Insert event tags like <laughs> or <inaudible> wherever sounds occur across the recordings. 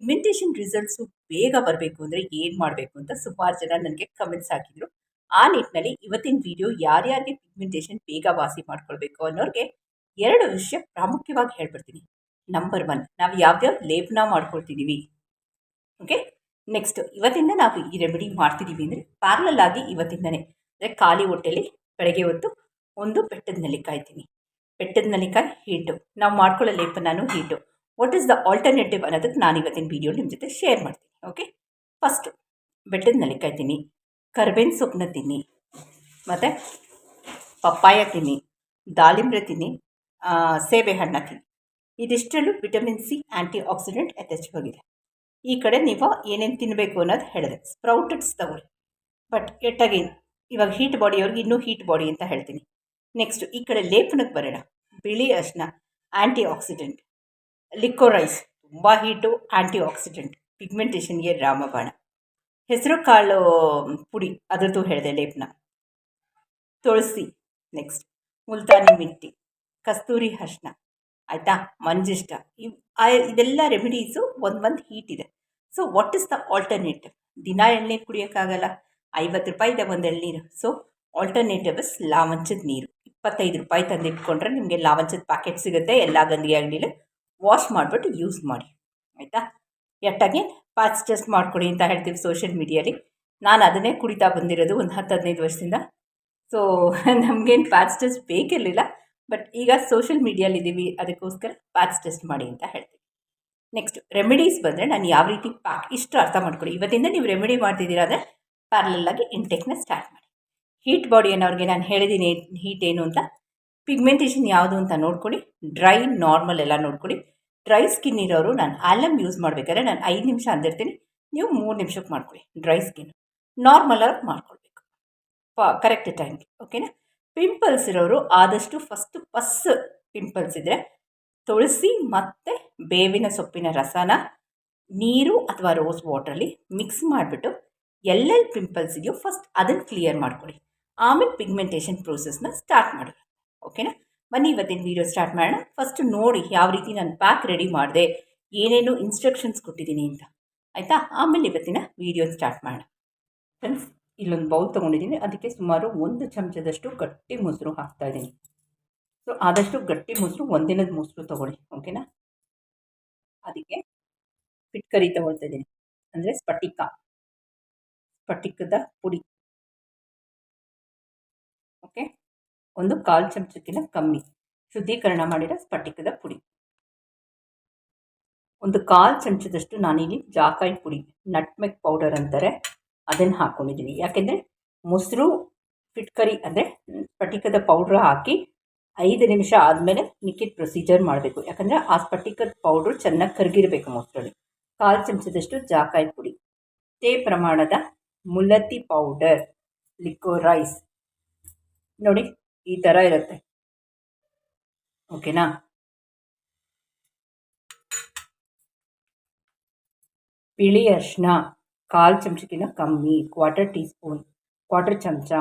Pigmentation results ಬೇಗ ಬರಬೇಕು ಅಂದರೆ ಏನು ಮಾಡಬೇಕು ಅಂತ ಸುಮಾರು ಜನ ನನಗೆ ಕಮೆಂಟ್ಸ್ ಹಾಕಿದರು. ಆ ನಿಟ್ಟಿನಲ್ಲಿ ಇವತ್ತಿನ ವಿಡಿಯೋ ಯಾರ್ಯಾರಿಗೆ ಪಿಗ್ಮೆಂಟೇಷನ್ ಬೇಗ ವಾಸಿ ಮಾಡ್ಕೊಳ್ಬೇಕು ಅನ್ನೋರಿಗೆ ಎರಡು ವಿಷಯ ಪ್ರಾಮುಖ್ಯವಾಗಿ ಹೇಳ್ಬಿಡ್ತೀನಿ. ನಂಬರ್ ಒನ್ ನಾವು ಯಾವ್ಯಾವ ಲೇಪನ ಮಾಡ್ಕೊಳ್ತಿದ್ದೀವಿ ಓಕೆ ನೆಕ್ಸ್ಟ್ ಇವತ್ತಿಂದ ನಾವು ಈ ರೆಮಿಡಿ ಮಾಡ್ತಿದ್ದೀವಿ ಅಂದರೆ ಪ್ಯಾರ್ಲಲ್ ಆಗಿ ಇವತ್ತಿಂದನೇ. ಅಂದರೆ ಖಾಲಿ ಹೊಟ್ಟೆಲಿ ಬೆಳಗ್ಗೆ ಹೊತ್ತು ಒಂದು ಬೆಟ್ಟದ ನೆಲ್ಲಿಕಾಯಿ ತಿನ್ನಿ. ಬೆಟ್ಟದ ನೆಲ್ಲಿಕಾಯಿ ಹಿಟ್ಟು ನಾವು ಮಾಡ್ಕೊಳ್ಳೋ ಲೇಪನಾನು heat. What is the alternative ಅನ್ನೋದಕ್ಕೆ ನಾನು ಇವತ್ತಿನ ವೀಡಿಯೋ ನಿಮ್ಮ ಜೊತೆ ಶೇರ್ ಮಾಡ್ತೀನಿ ಓಕೆ ಫಸ್ಟು ಬೆಟ್ಟದ ನೆಲ್ಲಿಕಾಯಿ ತಿನ್ನಿ, ಕರ್ಬೇವಿನ ಸೊಪ್ಪನ್ನ ತಿನ್ನಿ, ಮತ್ತು ಪಪ್ಪಾಯ ತಿನ್ನಿ ದಾಳಿಂಬ್ರೆ ತಿನ್ನಿ ಸೇಬೆ ಹಣ್ಣ ತಿನ್ನಿ. ಇದಿಷ್ಟರಲ್ಲೂ ವಿಟಮಿನ್ ಸಿ ಆ್ಯಂಟಿ ಆಕ್ಸಿಡೆಂಟ್ ಯಥೇಚ್ಛವಾಗಿದೆ ಈ ಕಡೆ ನೀವು ಏನೇನು ತಿನ್ನಬೇಕು ಅನ್ನೋದು ಹೇಳಿದೆ. ಸ್ಪ್ರೌಟೆಡ್ಸ್ ತಗೊಳ್ಳಿ ಬಟ್ ಎಟ್ ಅಗೇನ್ ಇವಾಗ ಹೀಟ್ ಬಾಡಿಯವ್ರಿಗೆ ಇನ್ನೂ ಹೀಟ್ ಬಾಡಿ ಅಂತ ಹೇಳ್ತೀನಿ. ನೆಕ್ಸ್ಟ್ ಈ ಕಡೆ ಲೇಪನಕ್ಕೆ ಬರೋಣ. ಬಿಳಿ ಅರ್ಶನ ಆ್ಯಂಟಿ ಆಕ್ಸಿಡೆಂಟ್ ಲಿಕ್ಕೋರೈಸ್ ತುಂಬ ಹೀಟು ಆ್ಯಂಟಿ ಆಕ್ಸಿಡೆಂಟ್ ಪಿಗ್ಮೆಂಟೇಷನ್ಗೆ ರಾಮಬಾಣ. ಹೆಸರು ಕಾಳು ಪುಡಿ, ಅದರದ್ದು ಹೇಳಿದೆ ಲೇಪನ. ತುಳಸಿ, ನೆಕ್ಸ್ಟ್, ಮುಲ್ತಾನಿ ಮಿಟ್ಟಿ, ಕಸ್ತೂರಿ ಅರ್ಶಿನ ಆಯಿತಾ? ಮಂಜಿಷ್ಟ, ಇವ್ ಇದೆಲ್ಲ ರೆಮಿಡೀಸು ಒಂದು ಒಂದು ಹೀಟ್ ಇದೆ so what is the alternative ದಿನ ಎಳ್ನೀರು ಕುಡಿಯೋಕ್ಕಾಗಲ್ಲ, ಐವತ್ತು ರೂಪಾಯಿ ಇದೆ ಒಂದು ಎಳ್ನೀರು. ಸೊ ಆಲ್ಟರ್ನೇಟಿವ್ ಇಸ್ ಲಾವಂಚದ ನೀರು. ಇಪ್ಪತ್ತೈದು ರೂಪಾಯಿ ತಂದಿಟ್ಕೊಂಡ್ರೆ ನಿಮಗೆ ಲಾವಂಚದ ಪ್ಯಾಕೆಟ್ ಸಿಗುತ್ತೆ, ಎಲ್ಲ ಗಂದಿಗೆ ಅಂಗಡಿಲಿ ವಾಶ್ ಮಾಡಿಬಿಟ್ಟು ಯೂಸ್ ಮಾಡಿ. ಆಯಿತಾ? ಎಟ್ಟಾಗಿ ಟೆಸ್ಟ್ ಮಾಡಿಕೊಡಿ ಅಂತ ಹೇಳ್ತೀವಿ ಸೋಷಿಯಲ್ ಮೀಡಿಯಲ್ಲಿ ನಾನು ಅದನ್ನೇ ಕುಡಿತಾ ಬಂದಿರೋದು ಒಂದು ಹತ್ತು ಹದಿನೈದು ವರ್ಷದಿಂದ. ಸೊ <laughs> ನಮಗೇನು ಪ್ಯಾಚ್ ಟೆಸ್ಟ್ ಬೇಕಿರಲಿಲ್ಲ. ಬಟ್ ಈಗ ಸೋಷಿಯಲ್ ಮೀಡಿಯಲ್ಲಿದ್ದೀವಿ ಅದಕ್ಕೋಸ್ಕರ ಪ್ಯಾಚ್ ಟೆಸ್ಟ್ ಮಾಡಿ ಅಂತ ಹೇಳ್ತೀವಿ. ನೆಕ್ಸ್ಟ್ ರೆಮಿಡೀಸ್ ಬಂದರೆ ನಾನು ಯಾವ ರೀತಿ ಪ್ಯಾಕ್ ಇಷ್ಟು ಅರ್ಥ ಮಾಡ್ಕೊಳ್ಳಿ. ಇವತ್ತಿಂದ ನೀವು ರೆಮಿಡಿ ಮಾಡ್ತಿದ್ದೀರಾ ಅಂದರೆ ಪ್ಯಾರಲಾಗಿ ಇಂಟೆಕ್ನ ಸ್ಟಾರ್ಟ್ ಮಾಡಿ. ಹೀಟ್ ಬಾಡಿ ಅನ್ನೋರಿಗೆ ನಾನು ಹೇಳಿದ್ದೀನಿ ಹೀಟ್ ಏನು ಅಂತ. ಪಿಗ್ಮೆಂಟೇಷನ್ ಯಾವುದು ಅಂತ ನೋಡ್ಕೊಳ್ಳಿ. ಡ್ರೈ ನಾರ್ಮಲ್ ಎಲ್ಲ ನೋಡ್ಕೊಳ್ಳಿ. ಡ್ರೈ ಸ್ಕಿನ್ ಇರೋರು ನಾನು ಆಲಮ್ ಯೂಸ್ ಮಾಡಬೇಕಾದ್ರೆ ನಾನು ಐದು ನಿಮಿಷ ಅಂದಿರ್ತೀನಿ. ನೀವು ಮೂರು ನಿಮಿಷಕ್ಕೆ ಮಾಡ್ಕೊಳ್ಳಿ. ಡ್ರೈ ಸ್ಕಿನ್ ನಾರ್ಮಲ್ ಅವ್ರು ಮಾಡ್ಕೊಳ್ಬೇಕು. ಪ ಕರೆಕ್ಟ್ ಟೈಮ್ಗೆ ಓಕೆನಾ ಪಿಂಪಲ್ಸ್ ಇರೋರು ಆದಷ್ಟು ಫಸ್ಟು ಪಸ್ ಪಿಂಪಲ್ಸ್ ಇದ್ದರೆ ತುಳಸಿ ಮತ್ತು ಬೇವಿನ ಸೊಪ್ಪಿನ ರಸನ ನೀರು ಅಥವಾ ರೋಸ್ ವಾಟ್ರಲ್ಲಿ ಮಿಕ್ಸ್ ಮಾಡಿಬಿಟ್ಟು ಎಲ್ಲೆಲ್ಲಿ ಪಿಂಪಲ್ಸ್ ಇದೆಯೋ ಫಸ್ಟ್ ಅದನ್ನು ಕ್ಲಿಯರ್ ಮಾಡ್ಕೊಳ್ಳಿ. ಆಮೇಲೆ ಪಿಗ್ಮೆಂಟೇಷನ್ ಪ್ರೋಸೆಸ್ನ ಸ್ಟಾರ್ಟ್ ಮಾಡಿ ಓಕೆನಾ ಬನ್ನಿ ಇವತ್ತಿನ ವೀಡಿಯೋ ಸ್ಟಾರ್ಟ್ ಮಾಡೋಣ. ಫಸ್ಟ್ ನೋಡಿ ಯಾವ ರೀತಿ ನಾನು ಪ್ಯಾಕ್ ರೆಡಿ ಮಾಡಿದೆ. ಏನೇನು ಇನ್ಸ್ಟ್ರಕ್ಷನ್ಸ್ ಕೊಟ್ಟಿದ್ದೀನಿ ಅಂತ. ಆಯಿತಾ? ಆಮೇಲೆ ಇವತ್ತಿನ ವೀಡಿಯೋ ಸ್ಟಾರ್ಟ್ ಮಾಡೋಣ. ಫ್ರೆಂಡ್ಸ್ ಇಲ್ಲೊಂದು ಬೌಲ್ ತೊಗೊಂಡಿದ್ದೀನಿ. ಅದಕ್ಕೆ ಸುಮಾರು ಒಂದು ಚಮಚದಷ್ಟು ಗಟ್ಟಿ ಮೊಸರು ಹಾಕ್ತಾ ಇದ್ದೀನಿ. ಸೊ ಆದಷ್ಟು ಗಟ್ಟಿ ಮೊಸರು, ಒಂದಿನದ ಮೊಸರು ತೊಗೊಳ್ಳಿ. ಓಕೆನಾ ಅದಕ್ಕೆ ಫಿಟ್ಕರಿ ತೊಗೊಳ್ತಾ ಇದ್ದೀನಿ. ಅಂದರೆ ಸ್ಫಟಿಕ. ಸ್ಫಟಿಕದ ಪುಡಿ ಓಕೆ ಒಂದು ಕಾಲು ಚಮಚಕ್ಕಿಂತ ಕಮ್ಮಿ. ಶುದ್ಧೀಕರಣ ಮಾಡಿರೋ ಸ್ಫಟಿಕದ ಪುಡಿ. ಒಂದು ಕಾಲು ಚಮಚದಷ್ಟು ನಾನಿಲ್ಲಿ ಜಾಕಾಯಿ ಪುಡಿ ನಟ್ಮೆಕ್ ಪೌಡರ್ ಅಂತಾರೆ, ಅದನ್ನು ಹಾಕ್ಕೊಂಡಿದ್ದೀನಿ ಯಾಕೆಂದರೆ ಮೊಸರು ಫಿಟ್ಕರಿ ಅಂದರೆ ಸ್ಫಟಿಕದ ಪೌಡ್ರ್ ಹಾಕಿ ಐದು ನಿಮಿಷ ಆದಮೇಲೆ ಮಿಕ್ಕಿದ ಪ್ರೊಸೀಜರ್ ಮಾಡಬೇಕು. ಯಾಕಂದರೆ ಆ ಸ್ಫಟಿಕದ ಪೌಡ್ರು ಚೆನ್ನಾಗಿ ಕರಗಿರಬೇಕು ಮೊಸರಲ್ಲಿ. ಕಾಲು ಚಮಚದಷ್ಟು ಜಾಕಾಯಿ ಪುಡಿ. ಇಷ್ಟೇ ಪ್ರಮಾಣದ ಮುಲತಿ ಪೌಡರ್ ಲಿಕ್ಕೋ ರೈಸ್. ನೋಡಿ ಈ ಥರ ಇರುತ್ತೆ. ಓಕೆನಾ? ಬಿಳಿ ಅರಿಶಿನ ಕಾಲು ಚಮಚಕ್ಕಿಂತ ಕಮ್ಮಿ ಕ್ವಾರ್ಟರ್ ಟೀ ಸ್ಪೂನ್ ಕ್ವಾರ್ಟರ್ ಚಮಚ.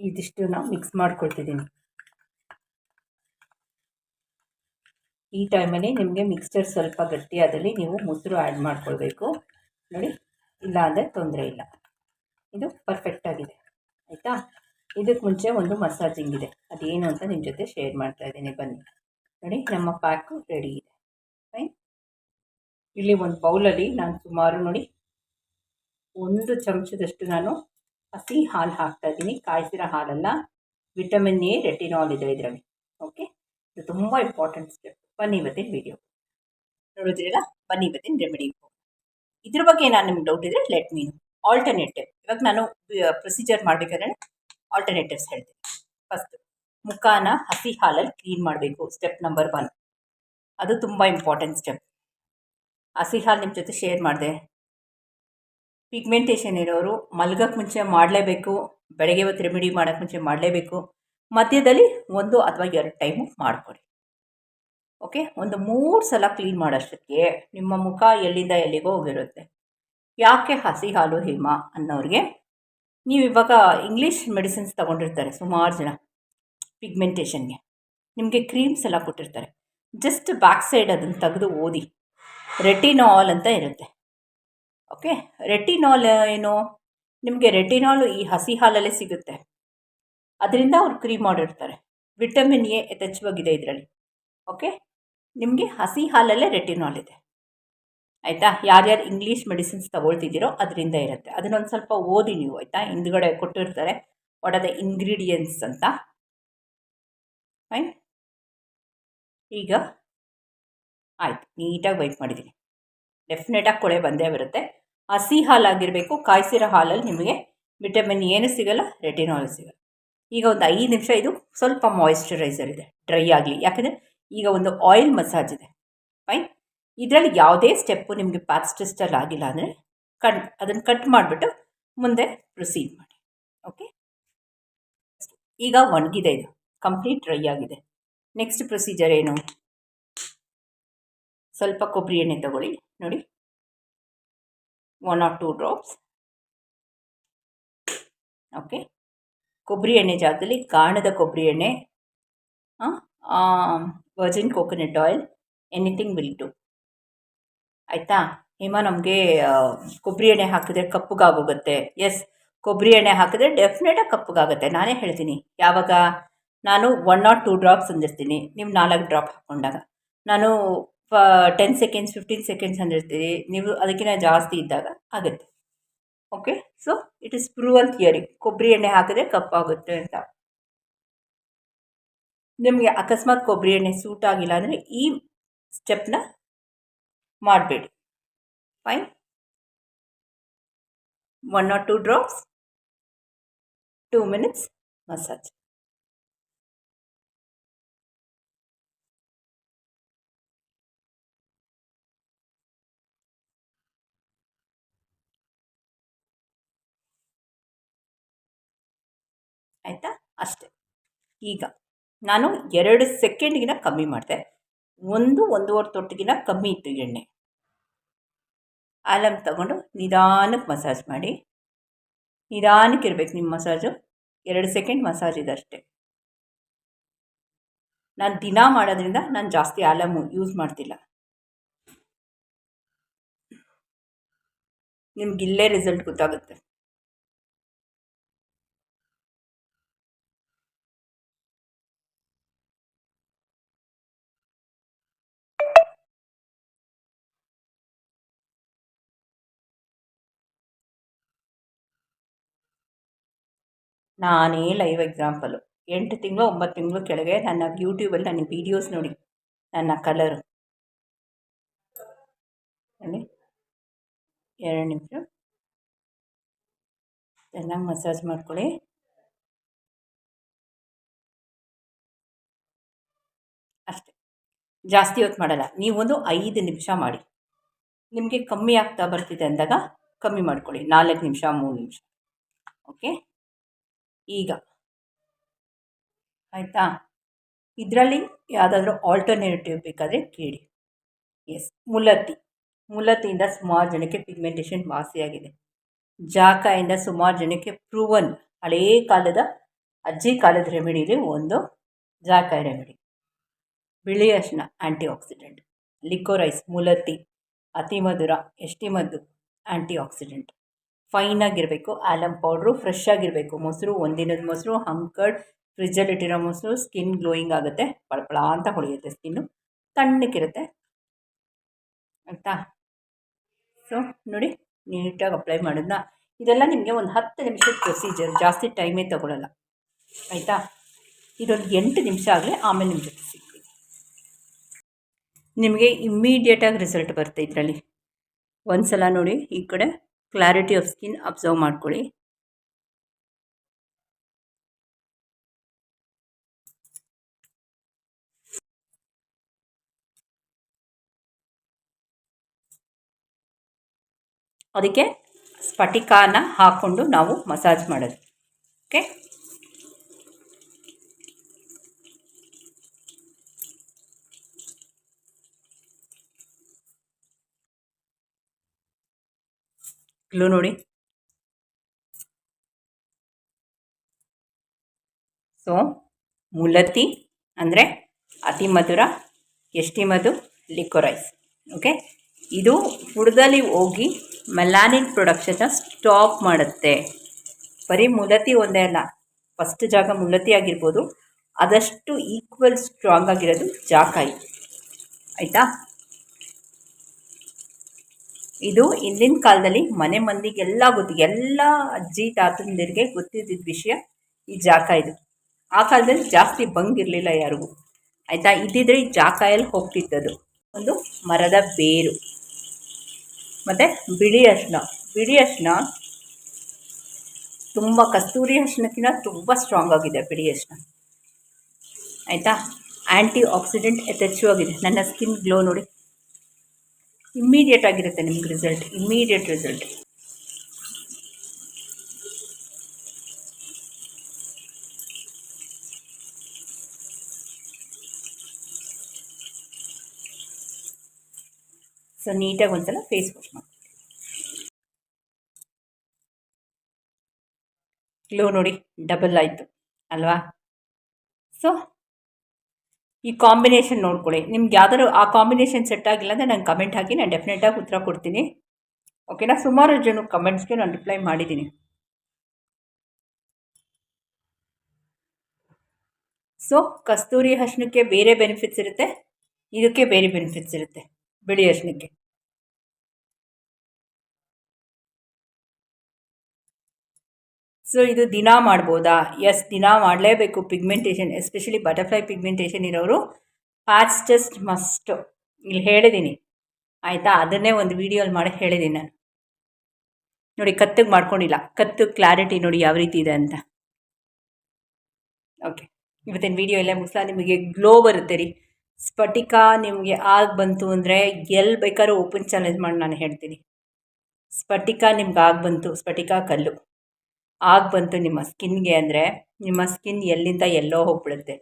ಇದಿಷ್ಟು ನಾವು ಮಿಕ್ಸ್ ಮಾಡ್ಕೊಳ್ತಿದ್ದೀನಿ. ಈ ಟೈಮಲ್ಲಿ ನಿಮಗೆ ಮಿಕ್ಸ್ಚರ್ ಸ್ವಲ್ಪ ಗಟ್ಟಿಯಾದಲ್ಲಿ ನೀವು ಮೊಸರು ಆ್ಯಡ್ ಮಾಡ್ಕೊಳ್ಬೇಕು. ನೋಡಿ ಇಲ್ಲ ಅಂದರೆ ತೊಂದರೆ ಇಲ್ಲ. ಇದು ಪರ್ಫೆಕ್ಟಾಗಿದೆ ಆಯಿತಾ? ಇದಕ್ಕೆ ಮುಂಚೆ ಒಂದು ಮಸಾಜಿಂಗ್ ಇದೆ. ಅದೇನು ಅಂತ ನಿಮ್ಮ ಜೊತೆ ಶೇರ್ ಮಾಡ್ತಾ ಇದ್ದೀನಿ. ಬನ್ನಿ. ನೋಡಿ, ನಮ್ಮ ಪ್ಯಾಕು ರೆಡಿ ಇದೆ. ಫೈನ್ ಇಲ್ಲಿ ಒಂದು ಬೌಲಲ್ಲಿ ನಾನು ಸುಮಾರು ನೋಡಿ, ಒಂದು ಚಮಚದಷ್ಟು ನಾನು ಹಸಿ ಹಾಲು ಹಾಕ್ತಾ ಇದ್ದೀನಿ. ಕಾಯಿಸಿರೋ ಹಾಲಲ್ಲ ವಿಟಮಿನ್ ಎ ರೆಟಿನಾಲ್ ಇದೆ ಇದರಲ್ಲಿ. ಓಕೆ ಇದು ತುಂಬ ಇಂಪಾರ್ಟೆಂಟ್ ಸ್ಟೆಪ್ ಬನ್ನಿ ಇವತ್ತಿನ ವಿಡಿಯೋ ನೋಡಿದ್ರಲ್ಲ? ಬನ್ನಿ ಇವತ್ತಿನ ರೆಮಿಡಿ ಇದ್ರ ಬಗ್ಗೆ ನಾನು ನಿಮ್ಗೆ ಡೌಟ್ ಇದ್ದರೆ ಲೆಟ್ ಮೀನು ಆಲ್ಟರ್ನೇಟಿವ್ ಇವಾಗ ನಾನು ಪ್ರೊಸೀಜರ್ ಮಾಡಬೇಕಾದ್ರೆ ಆಲ್ಟರ್ನೇಟಿವ್ಸ್ ಹೇಳ್ತೀನಿ. ಫಸ್ಟ್ ಮುಖಾನ ಹಸಿ ಹಾಲಲ್ಲಿ ಕ್ಲೀನ್ ಮಾಡಬೇಕು ಸ್ಟೆಪ್ ನಂಬರ್ ಒನ್ ಅದು ತುಂಬ ಇಂಪಾರ್ಟೆಂಟ್ ಸ್ಟೆಪ್ ಹಸಿ ಹಾಲು ನಿಮ್ಮ ಜೊತೆ ಶೇರ್ ಮಾಡಿದೆ. ಪಿಗ್ಮೆಂಟೇಷನ್ ಇರೋರು ಮಲ್ಗಕ್ಕೆ ಮುಂಚೆ ಮಾಡಲೇಬೇಕು, ಬೆಳಗ್ಗೆ ಹೊತ್ತು ರೆಮಿಡಿ ಮಾಡೋಕ್ಕೆ ಮುಂಚೆ ಮಾಡಲೇಬೇಕು, ಮಧ್ಯದಲ್ಲಿ ಒಂದು ಅಥವಾ ಎರಡು ಟೈಮು ಮಾಡಿಕೊಡಿ. ಓಕೆ ಒಂದು ಮೂರು ಸಲ ಕ್ಲೀನ್ ಮಾಡೋಷ್ಟಕ್ಕೆ ನಿಮ್ಮ ಮುಖ ಎಲ್ಲಿಂದ ಎಲ್ಲಿಗೋ ಹೋಗಿರುತ್ತೆ. ಯಾಕೆ ಹಸಿ ಹಾಲು ಹಿಮ ಅನ್ನೋರಿಗೆ ನೀವು ಇವಾಗ ಇಂಗ್ಲೀಷ್ ಮೆಡಿಸಿನ್ಸ್ ತೊಗೊಂಡಿರ್ತಾರೆ ಸುಮಾರು ಜನ ಪಿಗ್ಮೆಂಟೇಷನ್ಗೆ ನಿಮಗೆ ಕ್ರೀಮ್ಸ್ ಎಲ್ಲ ಕೊಟ್ಟಿರ್ತಾರೆ. ಜಸ್ಟ್ ಬ್ಯಾಕ್ ಸೈಡ್ ಅದನ್ನು ತೆಗೆದು ಓದಿ. ರೆಟಿನಾಲ್ ಅಂತ ಇರುತ್ತೆ. ಓಕೆ ರೆಟಿನಾಲ್ ಏನು? ನಿಮಗೆ ರೆಟಿನಾಲ್ ಈ ಹಸಿ ಹಾಲಲ್ಲೇ ಸಿಗುತ್ತೆ. ಅದರಿಂದ ಅವ್ರು ಕ್ರೀಮ್ ಮಾಡಿರ್ತಾರೆ. ವಿಟಮಿನ್ ಎ ಯಥೇಚ್ಛವಾಗಿದೆ ಇದರಲ್ಲಿ. ಓಕೆ ನಿಮಗೆ ಹಸಿ ಹಾಲಲ್ಲೇ ರೆಟಿನಾಲ್ ಇದೆ. ಆಯಿತಾ? ಯಾರ್ಯಾರು ಇಂಗ್ಲೀಷ್ ಮೆಡಿಸಿನ್ಸ್ ತೊಗೊಳ್ತಿದ್ದೀರೋ ಅದರಿಂದ ಇರುತ್ತೆ. ಅದನ್ನೊಂದು ಸ್ವಲ್ಪ ಓದಿ ನೀವು, ಆಯಿತಾ? ಹಿಂದ್ಗಡೆ ಕೊಟ್ಟಿರ್ತಾರೆ. ವಾಟ್ ಆರ್ ದ ಇಂಗ್ರೀಡಿಯೆಂಟ್ಸ್ ಅಂತ. ಫೈನ್ ಈಗ ಆಯಿತು. ನೀಟಾಗಿ ವೈಟ್ ಮಾಡಿದ್ದೀನಿ ಡೆಫಿನೆಟಾಗಿ ಕೊಳೆ ಬಂದೇ ಬರುತ್ತೆ. ಹಸಿ ಹಾಲಾಗಿರಬೇಕು. ಕಾಯಿಸಿರೋ ಹಾಲಲ್ಲಿ ನಿಮಗೆ ವಿಟಮಿನ್ ಏನು ಸಿಗಲ್ಲ ರೆಟಿನಾಲ್ ಸಿಗಲ್ಲ. ಈಗ ಒಂದು ಐದು ನಿಮಿಷ ಇದು ಸ್ವಲ್ಪ ಮಾಯಿಶ್ಚರೈಸರ್ ಇದೆ. ಡ್ರೈ ಆಗಲಿ. ಯಾಕಂದರೆ ಈಗ ಒಂದು ಆಯಿಲ್ ಮಸಾಜ್ ಇದೆ. ಫೈನ್ ಇದರಲ್ಲಿ ಯಾವುದೇ ಸ್ಟೆಪ್ಪು ನಿಮಗೆ ಪಾಸ್ಟಿಸ್ಟಲ್ಲಿ ಆಗಿಲ್ಲ ಅಂದರೆ ಕಟ್ ಅದನ್ನು ಕಟ್ ಮಾಡಿಬಿಟ್ಟು ಮುಂದೆ ಪ್ರೊಸೀಡ್ ಮಾಡಿ ಓಕೆ ಈಗ ಒಣಗಿದೆ ಇದು ಕಂಪ್ಲೀಟ್ ಡ್ರೈ ಆಗಿದೆ. ನೆಕ್ಸ್ಟ್ ಪ್ರೊಸೀಜರ್ ಏನು? ಸ್ವಲ್ಪ ಕೊಬ್ಬರಿ ಎಣ್ಣೆ ತಗೊಳ್ಳಿ, ನೋಡಿ. One or two drops okay ಕೊಬ್ಬರಿ ಎಣ್ಣೆ ಜಾಗದಲ್ಲಿ ಕಾಣದ ಕೊಬ್ಬರಿ ಎಣ್ಣೆ virgin coconut oil anything will do ಆಯಿತಾ? ಹಿಮ ನಮಗೆ ಕೊಬ್ಬರಿ ಎಣ್ಣೆ ಹಾಕಿದ್ರೆ ಕಪ್ಪುಗಾಗೋಗುತ್ತೆ. ಎಸ್ ಕೊಬ್ಬರಿ ಎಣ್ಣೆ ಹಾಕಿದ್ರೆ ಡೆಫಿನೆಟಾಗಿ ಕಪ್ಪಗಾಗುತ್ತೆ. ನಾನೇ ಹೇಳ್ತೀನಿ. ಯಾವಾಗ? ನಾನು ಒನ್ ನಾಟ್ ಟೂ ಡ್ರಾಪ್ಸ್ ಅಂದಿರ್ತೀನಿ. ನೀವು ನಾಲ್ಕು ಡ್ರಾಪ್ ಹಾಕ್ಕೊಂಡಾಗ ನಾನು ಟೆನ್ ಸೆಕೆಂಡ್ಸ್ ಫಿಫ್ಟೀನ್ ಸೆಕೆಂಡ್ಸ್ ಅಂದಿರ್ತೀನಿ. ನೀವು ಅದಕ್ಕಿಂತ ಜಾಸ್ತಿ ಇದ್ದಾಗ ಆಗುತ್ತೆ. Okay so it is proven theory ಕೊಬ್ಬರಿ ಎಣ್ಣೆ ಹಾಕಿದ್ರೆ ಕಪ್ಪಾಗುತ್ತೆ ಅಂತ. ನಿಮಗೆ ಅಕಸ್ಮಾತ್ ಕೊಬ್ಬರಿ ಎಣ್ಣೆ ಸೂಟ್ ಆಗಿಲ್ಲ ಅಂದರೆ ಈ ಸ್ಟೆಪ್ನ ಮಾಡಬೇಡಿ fine one or two drops two minutes massage ಆಯಿತಾ? ಅಷ್ಟೆ. ಈಗ ನಾನು ಎರಡು ಸೆಕೆಂಡ್ಗಿನ ಕಮ್ಮಿ ಮಾಡಿದೆ ಒಂದು, ಒಂದೂವರೆ ತೊಟ್ಟಿಗಿನ ಕಮ್ಮಿ ಇತ್ತು ಎಣ್ಣೆ. ಆಲಮ್ ತಗೊಂಡು ನಿಧಾನಕ್ಕೆ ಮಸಾಜ್ ಮಾಡಿ. ನಿಧಾನಕ್ಕೆ ಇರಬೇಕು ನಿಮ್ಮ ಮಸಾಜು. ಎರಡು ಸೆಕೆಂಡ್ ಮಸಾಜ್ ಇದೆ ಅಷ್ಟೇ ನಾನು ದಿನ ಮಾಡೋದ್ರಿಂದ ನಾನು ಜಾಸ್ತಿ ಆಲಮ್ ಯೂಸ್ ಮಾಡ್ತಿಲ್ಲ. ನಿಮ್ಗೆ ಇಲ್ಲೇ ರಿಸಲ್ಟ್ ಗೊತ್ತಾಗುತ್ತೆ. ನಾನೇ ಲೈವ್ ಎಕ್ಸಾಂಪಲು ಎಂಟು ತಿಂಗಳು ಒಂಬತ್ತು ತಿಂಗಳು ಕೆಳಗೆ ನನ್ನ ಯೂಟ್ಯೂಬಲ್ಲಿ ನನ್ನ ವೀಡಿಯೋಸ್ ನೋಡಿ, ನನ್ನ ಕಲರು ನೋಡಿ ಎರಡು ನಿಮಿಷ. ಚೆನ್ನಾಗಿ ಮಸಾಜ್ ಮಾಡ್ಕೊಳ್ಳಿ. ಅಷ್ಟೆ. ಜಾಸ್ತಿ ಹೊತ್ತು ಮಾಡಲ್ಲ, ನೀವೊಂದು ಐದು ನಿಮಿಷ ಮಾಡಿ. ನಿಮಗೆ ಕಮ್ಮಿ ಆಗ್ತಾ ಬರ್ತಿದೆ ಅಂದಾಗ ಕಮ್ಮಿ ಮಾಡ್ಕೊಳ್ಳಿ. ನಾಲ್ಕು ನಿಮಿಷ, ಮೂರು ನಿಮಿಷ. ಓಕೆ ಈಗ. ಆಯಿತಾ? ಇದರಲ್ಲಿ ಯಾವುದಾದ್ರೂ ಆಲ್ಟರ್ನೇಟಿವ್ ಬೇಕಾದರೆ ಕೇಳಿ. ಎಸ್ ಮುಲತಿ. ಮುಲತಿಯಿಂದ ಸುಮಾರು ಜನಕ್ಕೆ ಪಿಗ್ಮೆಂಟೇಷನ್ ವಾಸಿಯಾಗಿದೆ. ಜಾಕಾಯಿಂದ ಸುಮಾರು ಜನಕ್ಕೆ ಪ್ರೂವನ್ ಹಳೇ ಕಾಲದ ಅಜ್ಜಿ ಕಾಲದ ರೆಮಿಡಿಲಿ ಒಂದು ಜಾಕಾಯಿ ರೆಮಿಡಿ ಬಿಳಿ ಅರಿಶಿನ ಆ್ಯಂಟಿ ಆಕ್ಸಿಡೆಂಟ್ ಲಿಕೋರೈಸ್ ಮುಲತಿ. ಅತಿ ಮಧುರ ಎಷ್ಟಿ ಮದ್ದು ಆ್ಯಂಟಿ ಆಕ್ಸಿಡೆಂಟ್ ಫೈನಾಗಿರಬೇಕು ಆಲಮ್ ಪೌಡ್ರು ಫ್ರೆಶ್ ಆಗಿರಬೇಕು. ಮೊಸರು, ಒಂದಿನದ ಮೊಸರು ಹಂಕರ್ಡ್ ಫ್ರಿಜ್ಜಲ್ಲಿಟ್ಟಿರೋ ಮೊಸರು ಸ್ಕಿನ್ ಗ್ಲೋಯಿಂಗ್ ಆಗುತ್ತೆ, ಪಳಪಳ ಅಂತ ಹೊಳೆಯುತ್ತೆ ಸ್ಕಿನ್ನು ತಣ್ಣಕ್ಕಿರುತ್ತೆ ಆಯಿತಾ? ಸೊ ನೋಡಿ, ನೀಟಾಗಿ ಅಪ್ಲೈ ಮಾಡೋದನ್ನ ಇದೆಲ್ಲ ನಿಮಗೆ ಒಂದು ಹತ್ತು ನಿಮಿಷದ ಪ್ರೊಸೀಜರ್ ಜಾಸ್ತಿ ಟೈಮೇ ತೊಗೊಳ್ಳಲ್ಲ ಆಯಿತಾ? ಇದೊಂದು ಎಂಟು ನಿಮಿಷ ಆಗಲಿ ಆಮೇಲೆ ನಿಮ್ಮ ಜೊತೆ ಸಿಗ್ತೀನಿ. ನಿಮಗೆ ಇಮ್ಮಿಡಿಯೇಟಾಗಿ ರಿಸಲ್ಟ್ ಬರುತ್ತೆ ಇದರಲ್ಲಿ. ಒಂದು ಸಲ ನೋಡಿ, ಈ ಕಡೆ. ಕ್ಲಾರಿಟಿ ಆಫ್ ಸ್ಕಿನ್ ಅಬ್ಸರ್ವ್ ಮಾಡ್ಕೊಳ್ಳಿ. ಅದಕ್ಕೆ ಸ್ಫಟಿಕಾನ ಹಾಕ್ಕೊಂಡು ನಾವು ಮಸಾಜ್ ಮಾಡೋದು. ಓಕೆ ಗ್ಲೂ ನೋಡಿ. ಸೊ ಮುಲತಿ ಅಂದರೆ ಅತಿ ಮಧುರ ಎಷ್ಟಿ ಮಧು ಲಿಕೋರೈಸ್ ಓಕೆ ಇದು ಹುಡ್ದಲ್ಲಿ ಹೋಗಿ ಮೆಲಾನಿನ್ ಪ್ರೊಡಕ್ಷನ್ನ ಸ್ಟಾಪ್ ಮಾಡುತ್ತೆ. ಬರೀ ಮುಲತಿ ಒಂದೇ ಅಲ್ಲ ಫಸ್ಟ್ ಜಾಗ ಮುಲತಿ ಆಗಿರ್ಬೋದು, ಅದಷ್ಟು ಈಕ್ವಲ್ ಸ್ಟ್ರಾಂಗ್ ಆಗಿರೋದು ಜಾಕಾಯಿ. ಆಯಿತಾ? ಇದು ಹಿಂದಿನ ಕಾಲದಲ್ಲಿ ಮನೆ ಮಂದಿಗೆಲ್ಲ ಗೊತ್ತು, ಎಲ್ಲ ಅಜ್ಜಿ ತಾತಂದಿರಿಗೆ ಗೊತ್ತಿದ್ದಿದ್ದ ವಿಷಯ ಈ ಜಾಕಾಯಿದು ಆ ಕಾಲದಲ್ಲಿ ಜಾಸ್ತಿ ಬಂಗಿರಲಿಲ್ಲ ಯಾರಿಗೂ. ಆಯಿತಾ? ಇದ್ದಿದ್ರೆ ಈ ಜಾಕಾಯಲ್ಲಿ ಹೋಗ್ತಿದ್ದದು ಒಂದು ಮರದ ಬೇರು. ಮತ್ತು ಬಿಳಿ ಅರ್ಶಿನ. ಬಿಳಿ ಅರ್ಶಿನ ತುಂಬ, ಕಸ್ತೂರಿ ಅರಿಶಿನಕ್ಕಿಂತ ತುಂಬ ಸ್ಟ್ರಾಂಗ್ ಆಗಿದೆ ಬಿಳಿ ಅರಿಶಿನ. ಆಯಿತಾ? ಆ್ಯಂಟಿ ಆಕ್ಸಿಡೆಂಟ್ ಯಥೇಚ್ಛವಾಗಿದೆ ನನ್ನ ಸ್ಕಿನ್ ಗ್ಲೋ ನೋಡಿ. ಇಮ್ಮಿಡಿಯೇಟ್ ಆಗಿರುತ್ತೆ ನಿಮ್ಗೆ ರಿಸಲ್ಟ್ ಇಮ್ಮಿಡಿಯೇಟ್ ರಿಸಲ್ಟ್ ಸೊ ನೀಟಾಗಿ ಒಂದ್ಸಲ ಫೇಸ್ ವಾಶ್ ಮಾಡಿ ಗ್ಲೋ ನೋಡಿ ಡಬಲ್ ಆಯಿತು, ಅಲ್ವಾ? ಸೊ ಈ ಕಾಂಬಿನೇಷನ್ ನೋಡ್ಕೊಳ್ಳಿ. ನಿಮ್ಗೆ ಯಾವ್ದಾದ್ರು ಆ ಕಾಂಬಿನೇಷನ್ ಸೆಟ್ ಆಗಿಲ್ಲ ಅಂದರೆ ನಂಗೆ ಕಮೆಂಟ್ ಹಾಕಿ, ನಾನು ಡೆಫಿನೆಟಾಗಿ ಉತ್ತರ ಕೊಡ್ತೀನಿ. ಓಕೆನಾ ಸುಮಾರು ಜನ ಕಮೆಂಟ್ಸ್ಗೆ ನಾನು ರಿಪ್ಲೈ ಮಾಡಿದ್ದೀನಿ. ಸೊ ಕಸ್ತೂರಿ ಅರ್ಶಿನಕ್ಕೆ ಬೇರೆ ಬೆನಿಫಿಟ್ಸ್ ಇರುತ್ತೆ. ಇದಕ್ಕೆ ಬೇರೆ ಬೆನಿಫಿಟ್ಸ್ ಇರುತ್ತೆ. ಬಿಳಿ ಅರ್ಶಿನಕ್ಕೆ ಸೊ ಇದು ದಿನ ಮಾಡ್ಬೋದಾ? ಎಸ್ ದಿನ ಮಾಡಲೇಬೇಕು ಪಿಗ್ಮೆಂಟೇಷನ್ ಎಸ್ಪೆಷಲಿ ಬಟರ್ಫ್ಲೈ ಪಿಗ್ಮೆಂಟೇಷನ್ ಇರೋರು. ಫಾಸ್ಟೆಸ್ಟ್ ಮಸ್ಟ್ ಇಲ್ಲಿ ಹೇಳಿದ್ದೀನಿ ಆಯಿತಾ? ಅದನ್ನೇ ಒಂದು ವೀಡಿಯೋಲ್ಲಿ ಮಾಡಿ ಹೇಳಿದ್ದೀನಿ ನಾನು. ನೋಡಿ, ಕತ್ತಿಗೆ ಮಾಡ್ಕೊಂಡಿಲ್ಲ. ಕತ್ತು ಕ್ಲಾರಿಟಿ ನೋಡಿ ಯಾವ ರೀತಿ ಇದೆ ಅಂತ. ಓಕೆ ಇವತ್ತಿನ ವೀಡಿಯೋ ಎಲ್ಲ ಮುಗಿಸ್ಲಾ? ನಿಮಗೆ ಗ್ಲೋ ಬರುತ್ತೆ ರೀ. ಸ್ಫಟಿಕ ನಿಮಗೆ ಆಗಿ ಬಂತು ಅಂದರೆ ಎಲ್ಲಿ ಬೇಕಾದ್ರೂ ಓಪನ್ ಚಾಲೆಂಜ್ ಮಾಡಿ ನಾನು ಹೇಳ್ತೀನಿ. ಸ್ಫಟಿಕ ನಿಮ್ಗೆ ಆಗಿ ಬಂತು. ಸ್ಫಟಿಕ ಕಲ್ಲು. ಆಗ ಬಂತು ನಿಮ್ಮ ಸ್ಕಿನ್ಗೆ ಅಂದರೆ ನಿಮ್ಮ ಸ್ಕಿನ್ ಎಲ್ಲಿಂದ ಎಲ್ಲೋ ಹೋಗ್ಬಿಡುತ್ತೆ.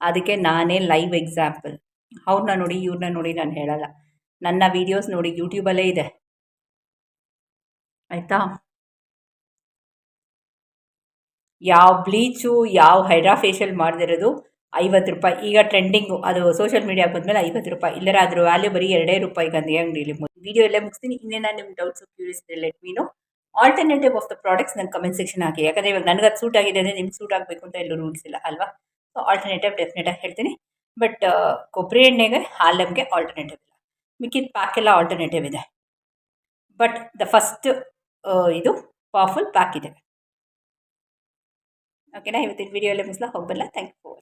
ಅದಕ್ಕೆ ನಾನೇ ಲೈವ್ ಎಕ್ಸಾಂಪಲ್. ಅವ್ರನ್ನ ನೋಡಿ ಇವ್ರನ್ನ ನೋಡಿ ನಾನು ಹೇಳಲ್ಲ. ನನ್ನ ವೀಡಿಯೋಸ್ ನೋಡಿ ಯೂಟ್ಯೂಬಲ್ಲೇ ಇದೆ. ಆಯಿತಾ? ಯಾವ ಬ್ಲೀಚು, ಯಾವ ಹೈಡ್ರಾ ಫೇಶಿಯಲ್ ಮಾಡದಿರೋದು ಐವತ್ತು ರೂಪಾಯಿ. ಈಗ ಟ್ರೆಂಡಿಂಗು, ಅದು ಸೋಷಿಯಲ್ ಮೀಡಿಯಾ ಬಂದಮೇಲೆ ಐವತ್ತು ರೂಪಾಯಿ. ಇಲ್ಲರ ಅದ್ರ ವ್ಯಾಲ್ಯೂ ಬರೀ ಎರಡೇ ರೂಪಾಯಿ ಗಂಧಿ ಅಂಗಡಿಲಿ ವಿಡಿಯೋ ಎಲ್ಲ ಮುಗಿಸ್ತೀನಿ. ಇನ್ನೇನು ನಿಮ್ಮ doubts curious let me know alternative of the products ನನ್ನ ಕಮೆಂಟ್ ಸೆಕ್ಷನ್ ಹಾಕಿ ಯಾಕಂದರೆ ಇವಾಗ ನನಗೆ ಅದು ಸೂಟ್ ಆಗಿದೆ ಅಂದರೆ ನಿಮ್ಗೆ ಸೂಟ್ ಆಗಬೇಕು ಅಂತ ಎಲ್ಲೂ ರೂಲ್ಸ್ ಇಲ್ಲ ಅಲ್ವಾ? ಸೊ ಆಲ್ಟರ್ನೇಟಿವ್ ಡೆಫಿನೆಟಾಗಿ ಹೇಳ್ತೀನಿ. ಬಟ್ ಕೊಬ್ಬರಿ ಎಣ್ಣೆಗೆ ಹಾಲಮ್ಗೆ ಆಲ್ಟರ್ನೇಟಿವ್ ಇಲ್ಲ. ಮಿಕ್ಕಿದ ಪ್ಯಾಕೆಲ್ಲ ಆಲ್ಟರ್ನೇಟಿವ್ ಇದೆ. ಬಟ್ ದ ಫಸ್ಟ್ ಇದು ಪವರ್ಫುಲ್ ಪ್ಯಾಕ್ ಇದೆ. ಓಕೆನಾ ಇವತ್ತಿನ ವೀಡಿಯೋ ಎಲ್ಲ ಮುಗಿಸ್ಲಾ? ಹೋಗಬಲ್ಲ ಥ್ಯಾಂಕ್ ಯು